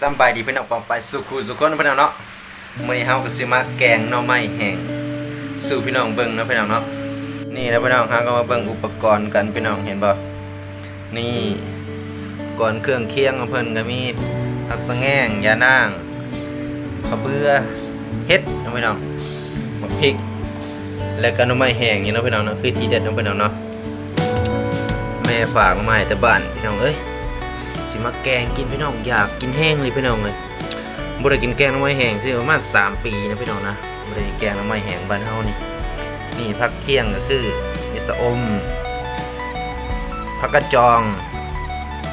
สำบายดีพี่น้องปองไปสุขุสุขคนพี่น้องเนาะมื้อนี้เฮาก็สิมาแกงหน่อไม้แห้งสู่พี่น้องเบิ่งเนาะพี่น้องเนาะนี่นะพี่น้องเฮาก็มาเบิ่งอุปกรณ์กันพี่น้องเห็นบ่นี่ก่อนเครื่องเคียงของเพิ่นก็มีผักสะแง่งยานางข้าวเบื่อเฮ็ดเนาะพี่น้องมะพริก แล้วก็หน่อไม้แห้งนี่เนาะพี่น้องเนาะคือทีเด็ดเนาะพี่น้องเนาะแม่ฝากมาให้แต่บ้านพี่น้องเอ้ย สิมาแกงกินพี่น้องอยากกินแห้งเลยพี่น้องเลยบ่ได้กินแกงน้ำไม้แห้งสิประมาณ3ปีนะพี่น้องนะบ่ได้แกงน้ำไม้แห้งบ้านเฮานี่นี่ผักเที่ยงก็คือมิสเตอร์อมผักกระจอง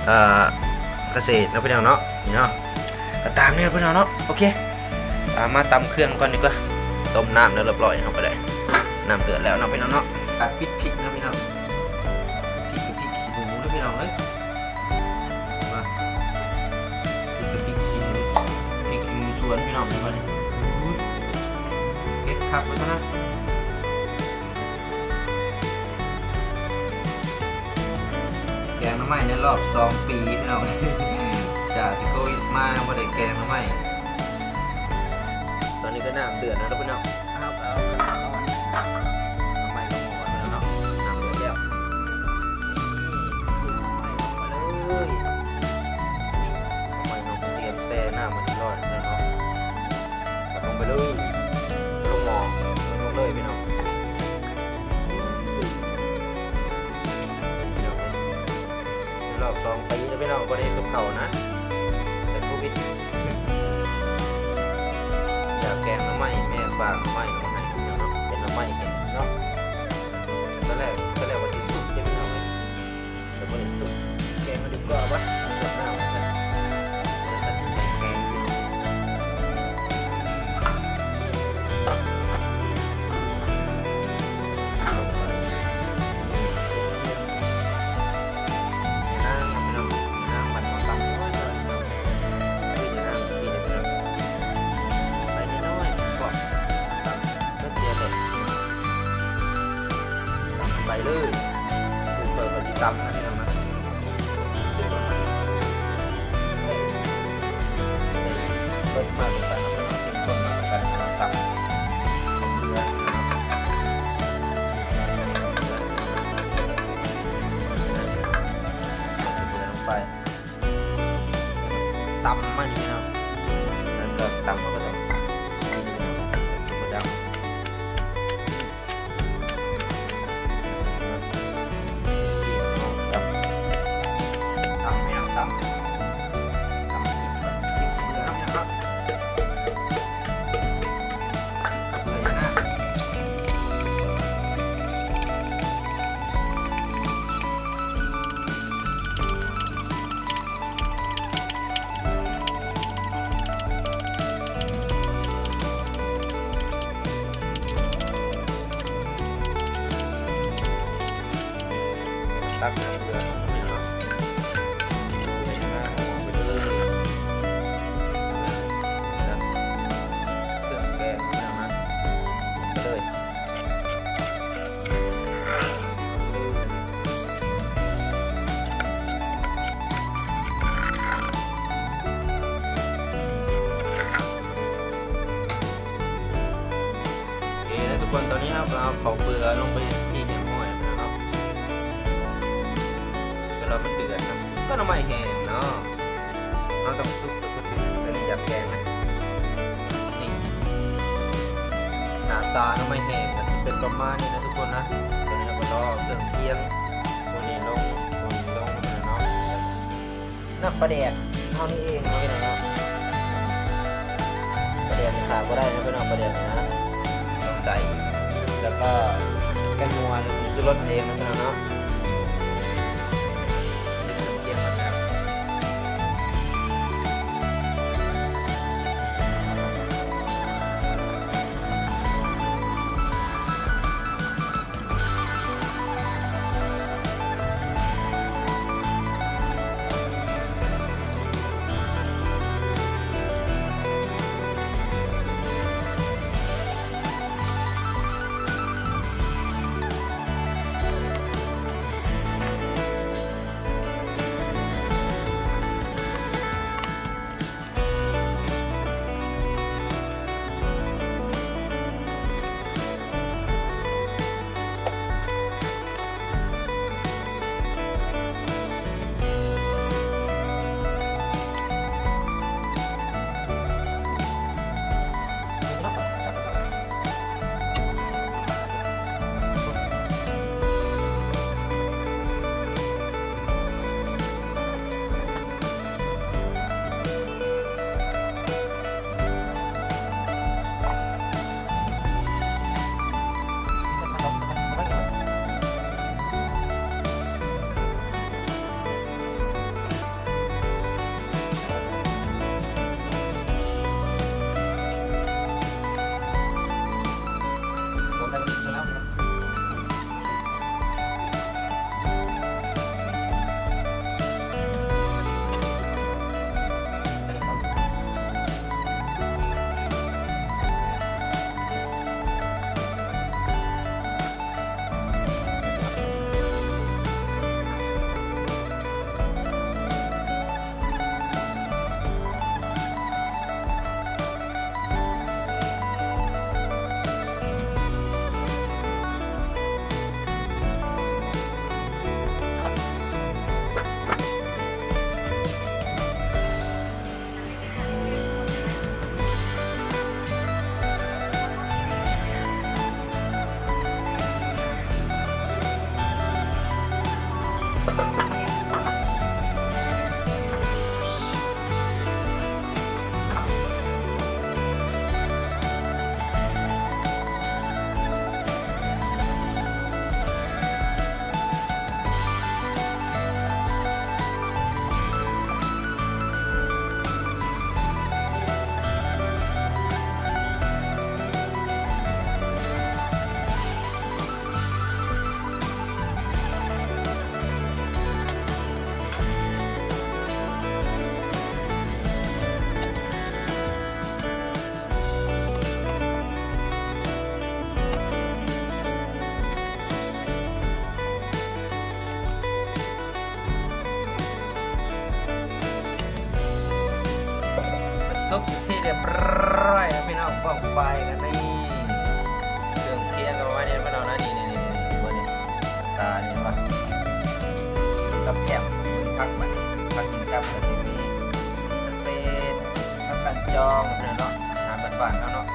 เอ่อเกษตรนะพี่น้องเนาะนี่เนาะก็ตามนี่พี่น้องเนาะโอเคตามมาตำเครื่องก่อนดีกว่าต้มน้ำแล้วเรียบร้อยเอาไปเลยน้ำเดือดแล้วเนาะพี่น้องเนาะตัดพริกพริกนะพี่น้องพริกกับพริกขี้หนูนะพี่น้องเอ้ย วนพี่น้องไปมาเนี่ยอุ๊ยเผ็ดคักเลยนะแกงน้ำไหม้ในรอบสองปีพี่น้องจากที่โควิดมาบ่ได้แกงน้ำไหม้ตอนนี้ก็น้ำเดือดแล้วนะพี่น้องเอาเอา อบสองปีแล้วพี่น้องบริเวณกับเขานะแต่โควิดอยากแกงน้ำไม้แม่ฝากน้ำไม้มาให้พี่น้เนาะเป็นน้ำไม้กินเนาะตอนแรกตอนแรกว่าจะสุกเด็กพี่น้องเลยแต่ไม่สุกแกงมาดีกว่าวะ ตักเกลือไม่เนาะเกลือนะเอาไปเลยนะเครื่องแกงนะฮะเลยโอเคแล้วทุกคนตอนนี้ครับเราเอาเขาเปลือลงไป ก็น้ำไม่แห้งเนาะเราต้องซุปก็ถึงอันนี้อยากแกงนะนี่หน้าตาน้ำไม่แห้งก็จะเป็นประมาณนี้นะทุกคนนะตอนนี้เราก็รอเครื่องเคียงตัวนี้ลงตัวนี้ลงนะเนาะน้ำปลาแดกเท่านี้เองเนาะพี่น้องเนาะปลาแดกนี่ขาดก็ได้นะพี่น้องปลาแดกนะต้องใส่แล้วก็แกงนัวหรือผงชูรสเองนะพี่น้องเนาะ ซุปที่เรียบร้อยพี่น้องบ้องไปกันนี่เครื่องเคียงเอาไว้เนี่ยพี่น้องนะนี่นี่นี่นี่วันนี้ตาเนี่ปะกับแก้มพักมาพักกินกับกระสิมีเกษตรพักกันจองพี่น้องเนาะอาหารบ้านๆเขาเนาะ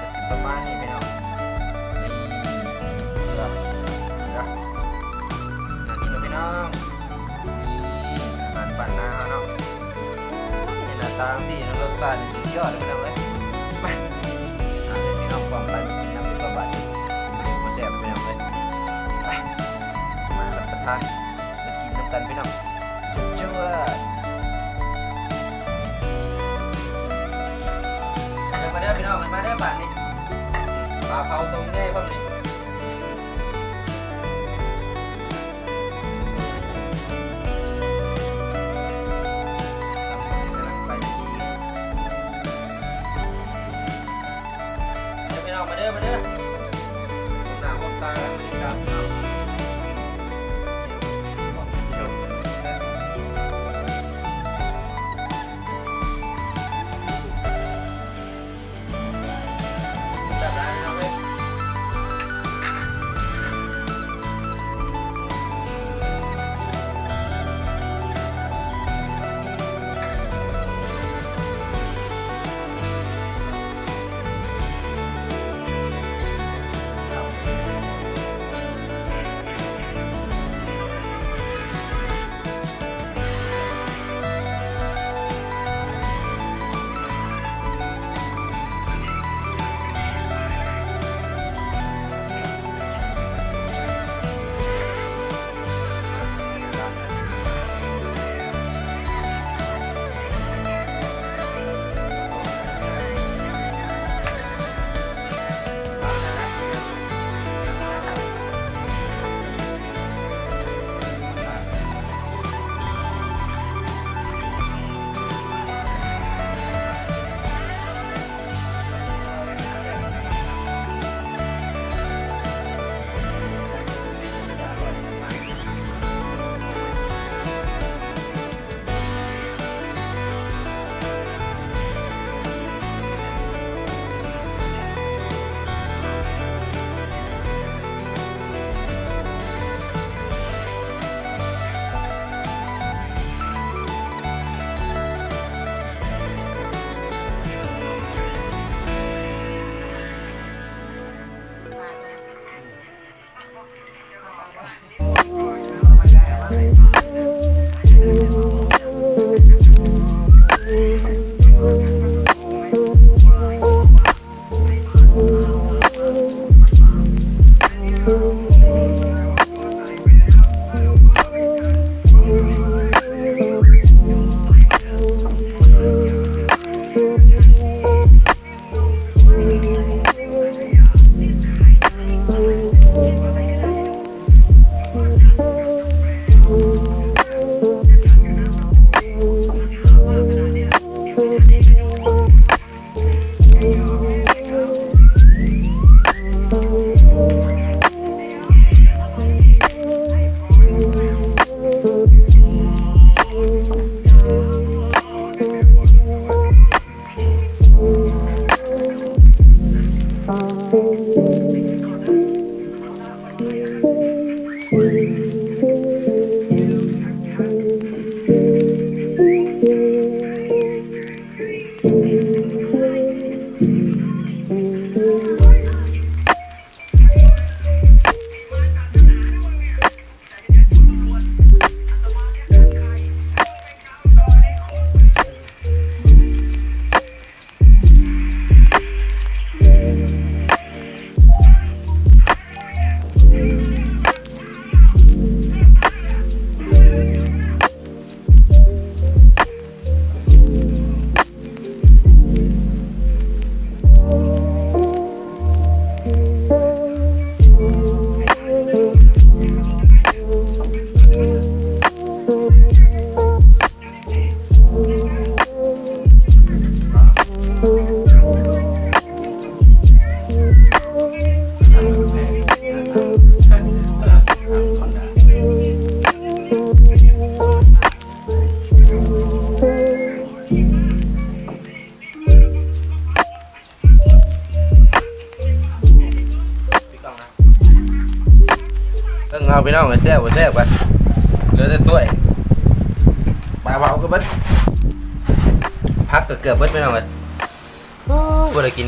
กระสิประมาณนี้พี่น้อง สิรสชานี่สุดยอดเลยพี่น้องเอ้ยมาอ่าเดี๋ยวพี่น้องความไปกินนำเป็นประบัติกินไม่ได้ก็แซ่บพี่น้องเอ้ยไปมารับประทานไปกินน้ำกันพี่น้องจุ๊บจุ๊บมาเด้อพี่น้องมาเด้อบ้านนี่ปลาเผาตรงนี้พ่อมนี่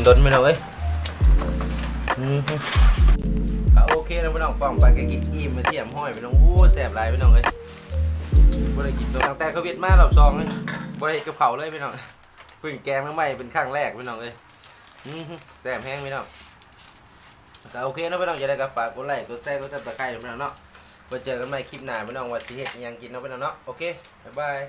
ด้นดนพี่น้องเอ้ยอือฮึก็โอเคนะพี่น้องป้องไปก็กินอิ่มมาเทียมห้อยพี่น้องโอ้แซ่บหลายพี่น้องเอ้ยบ่ได้กินดนตั้งแต่โควิดมารอบสองเลยบ่ได้กับเขาเลยพี่น้องเพิ่งแกงน้ำใหม่เป็นครั้งแรกพี่น้องเอ้ยแซ่บแห้งพี่น้องก็โอเคนะพี่น้องจะได้กับฝากกดไลค์กดแชร์กดติดตามพี่น้องเนาะไว้เจอกันใหม่คลิปหน้าพี่น้องว่าสิเฮ็ดยังกินเนาะพี่น้องเนาะโอเคบ๊ายบาย